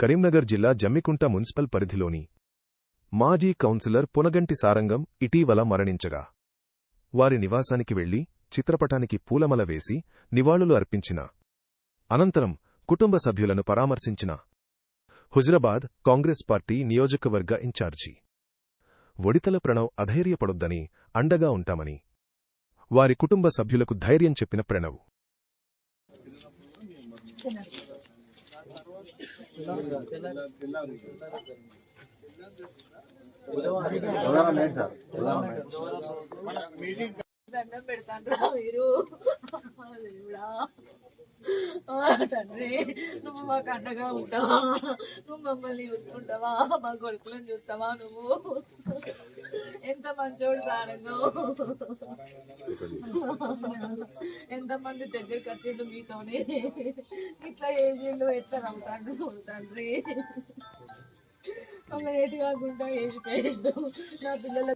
కరీంనగర్ జిల్లా జమ్మికుంట మున్సిపల్ పరిధిలోని మాజీ కౌన్సిలర్ పునగంటి సారంగం ఇటీవల మరణించగా. వారి నివాసానికి వెళ్ళి చిత్రపటానికి పూలమల వేసి నివాళులు అర్పించిన. అనంతరం కుటుంబ సభ్యులను పరామర్శించిన. హుజరాబాద్ కాంగ్రెస్ పార్టీ నియోజకవర్గ ఇన్ఛార్జి. ఒడితల ప్రణవ్ అధైర్యపడొద్దని అండగా ఉంటామని. వారి కుటుంబ సభ్యులకు ధైర్యం చెప్పిన ప్రణవ్. దండం పెడతాను మీరు తండ్రి నువ్వు మాకు అండగా ఉంటావా? నువ్వు మమ్మల్ని చూసుకుంటావా మా కొడుకులను చూస్తావా నువ్వు? ఎంత మంచోడు సారంగో ఎంత మంది దగ్గరికి వచ్చిండు మీతోనే ఇట్లా ఏజీలు ఎట్లా నవ్వుతాడు తండ్రి మమ్మల్ని కాకుండా ఏది పేరు నా పిల్లల